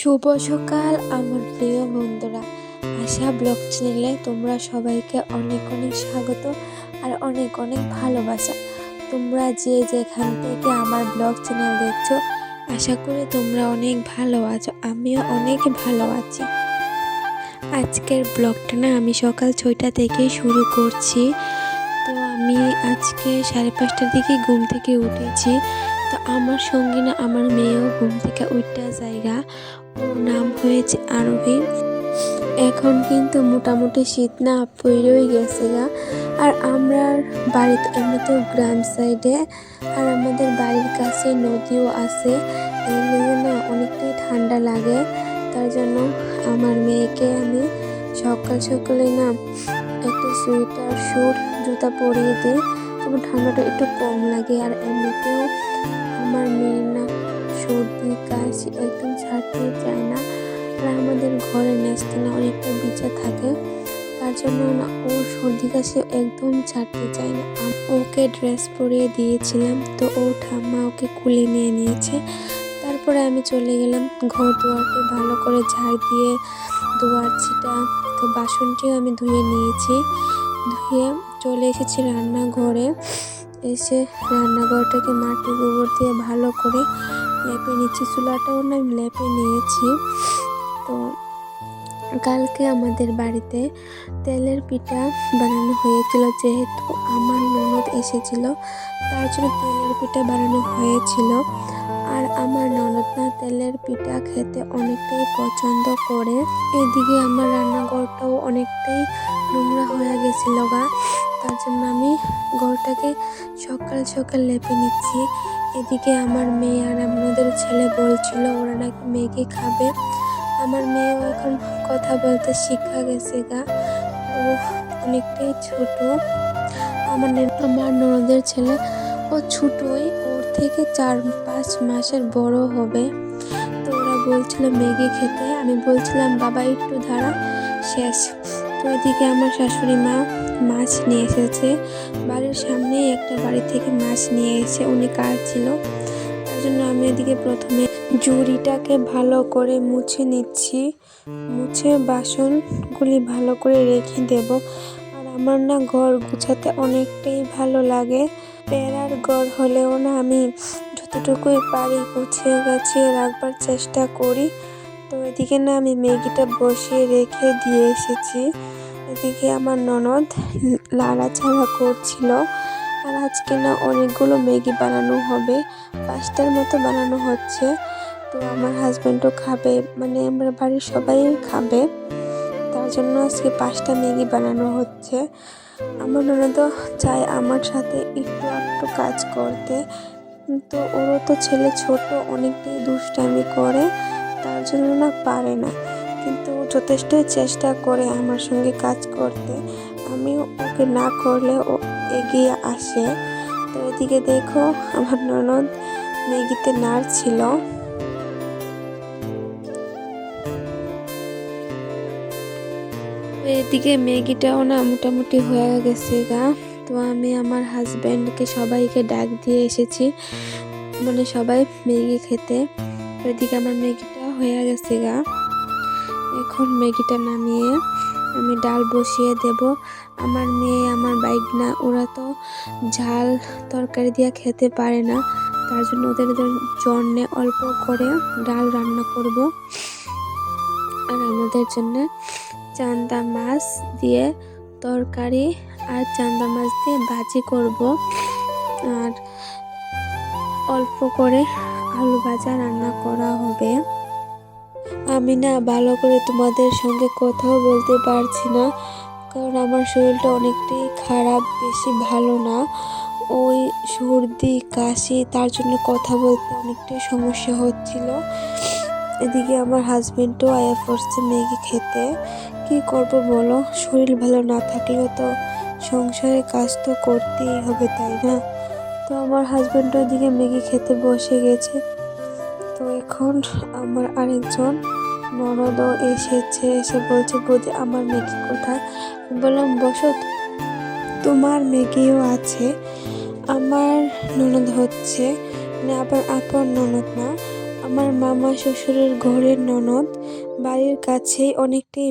শুভ সকাল, আমার প্রিয় বন্ধুরা। আশা ব্লগ চ্যানেলে তোমরা সবাইকে অনেক অনেক স্বাগত আর অনেক অনেক ভালোবাসা। তোমরা যে যেখান থেকে আমার ব্লগ চ্যানেল দেখছ, আশা করি তোমরা অনেক ভালো আছো, আমিও অনেক ভালো আছি। আজকের ব্লগটা না আমি সকাল ছয়টা থেকে শুরু করছি। তো আমি আজকে সাড়ে পাঁচটার দিকে ঘুম থেকে উঠেছি। তো আমার সঙ্গে না আমার মেয়েও ঘুম থেকে উঠটা জায়গা। নাম হয়েছে আরবি। এখন কিন্তু মোটামুটি শীত না পইরই গেছে গা। আর আমরা বাড়িতে বাড়ি তো গ্রাম সাইডে, আর আমাদের বাড়ির কাছে নদীও আছে। না অনেকটাই ঠান্ডা লাগে, তার জন্য আমার মেয়েকে আমি সকাল সকালে না একটা সোয়েটার স্যুট জুতা পরিয়ে দিই। তবে ঠান্ডাটা একটু কম লাগে, আর এমনিতেও আমার মেয়ের না সর্দি কাশি একদম ছাড়তে চায় না। আর আমাদের ঘরে নেচতে না অনেকটা বিচা থাকে। তার জন্য না ও সর্দি কাশি একদম ছাড়তে চায় না। ওকে ড্রেস পরিয়ে দিয়েছিলাম, তো ও ঠাম্মা ওকে খুলে নিয়ে নিয়েছে। তারপরে আমি চলে গেলাম ঘর দুয়ারকে ভালো করে ঝাড় দিয়ে দুয়ার ছিটা, তো বাসনটিও আমি ধুয়ে নিয়েছি। ধুয়ে চলে এসেছি রান্নাঘরে। এসে রান্নাঘরটাকে মাটি গোবর দিয়ে ভালো করে লেপে নিচ্ছি, চুলাটাও না আমি লেপে নিয়েছি। তো কালকে আমাদের বাড়িতে তেলের পিঠা বানানো হয়েছিল, যেহেতু আমার ননদ এসেছিল, তার জন্য তেলের পিঠা বানানো হয়েছিল। আর আমার ননদ না তেলের পিঠা খেতে অনেকটাই পছন্দ করে। এদিকে আমার রান্নাঘরটাও অনেকটাই নোংরা হয়ে গেছিল গা, তার জন্য আমি ঘরটাকে সকাল সকাল লেপে নিচ্ছি। এদিকে আমার মেয়ে আর আমাদের ছেলে বলছিল, ওরা নাকি মেয়েকে খাবে। আমার মেয়েও এখন কথা বলতে শিক্ষা গেছে গা। ও অনেকটাই ছোট। আমার আমার ননদের ছেলে ও ছোটই, ওর থেকে চার পাঁচ মাসের বড় হবে। তো ওরা বলছিল ম্যাগি খেতে। আমি বলছিলাম, বাবা, একটু ধারা শেষ। তো এদিকে আমার শাশুড়ি মা মাছ নিয়ে এসেছে। বাড়ির সামনেই একটা বাড়ি থেকে মাছ নিয়ে এসে উনি কাটছিল। তার জন্য আমি এদিকে প্রথমে জুড়িটাকে ভালো করে মুছে নিচ্ছি। মুছে বাসনগুলি ভালো করে রেখে দেব। আর আমার না ঘর গুছাতে অনেকটাই ভালো লাগে। পেয়ারার ঘর হলেও না আমি যতটুকুই পারি গুছিয়ে গাছিয়ে রাখবার চেষ্টা করি। তো এদিকে না আমি ম্যাগিটা বসিয়ে রেখে দিয়ে এসেছি। এদিকে আমার ননদ লাড়াছাড়া করছিল। আর আজকে না অনেকগুলো ম্যাগি বানানো হবে, পাঁচটার মতো বানানো হচ্ছে। তো আমার হাজব্যান্ডও খাবে মানে আমার বাড়ির সবাই খাবে। তার জন্য আজকে পাঁচটা ম্যাগি বানানো হচ্ছে। আমার ননদও চায় আমার সাথে একটু একটু কাজ করতে। কিন্তু ওরও তো ছেলে ছোট, অনেকটাই দুষ্টামি করে। তার জন্য না পারে না। যথেষ্টই চেষ্টা করে আমার সঙ্গে কাজ করতে। আমি ওকে না করলে ও এগিয়ে আসে। তো এদিকে দেখো, আমার ননদ ম্যাগিতে নাড়ছিল এদিকে ম্যাগিটাও না মোটামুটি হয়ে গেছে গা। তো আমি আমার হাজব্যান্ডকে সবাইকে ডাক দিয়ে এসেছি মানে সবাই ম্যাগি খেতে। এদিকে আমার ম্যাগিটা হয়ে গেছে গা। এখন ম্যাগিটা নামিয়ে আমি ডাল বসিয়ে দেব। আমার মেয়ে, আমার বাইক না ওরা তো ঝাল তরকারি দিয়ে খেতে পারে না। তার জন্য ওদের জন্য অল্প করে ডাল রান্না করব। আর আমাদের জন্য চান্দা মাছ দিয়ে তরকারি আর চান্দা মাছ দিয়ে ভাজি করব। আর অল্প করে আলু ভাজা রান্না করা হবে। আমি না ভালো করে তোমাদের সঙ্গে কথাও বলতে পারছি না, কারণ আমার শরীরটা অনেকটাই খারাপ, বেশি ভালো না। ওই সর্দি, কাশি, তার জন্য কথা বলতে অনেকটাই সমস্যা হচ্ছিল। এদিকে আমার হাজবেন্ডও আয়া পড়ছে ম্যাগি খেতে। কি করব বলো? শরীর ভালো না থাকলেও তো সংসারে কাজ তো করতেই হবে, তাই না? তো আমার হাজবেন্ড ওদিকে ম্যাগি খেতে বসে গেছে। তো এখন আমার আরেকজন ননদও এসেছে, এসে বলছে, বৌদি, আমার ম্যাগি কোথায়? বললাম, বসো, তোমার মেগিও আছে, আমার ননদ হচ্ছে মানে আবার আপন ননদ না, আমার মামা শ্বশুরের ঘরের ননদ, বাড়ির কাছেই অনেকটাই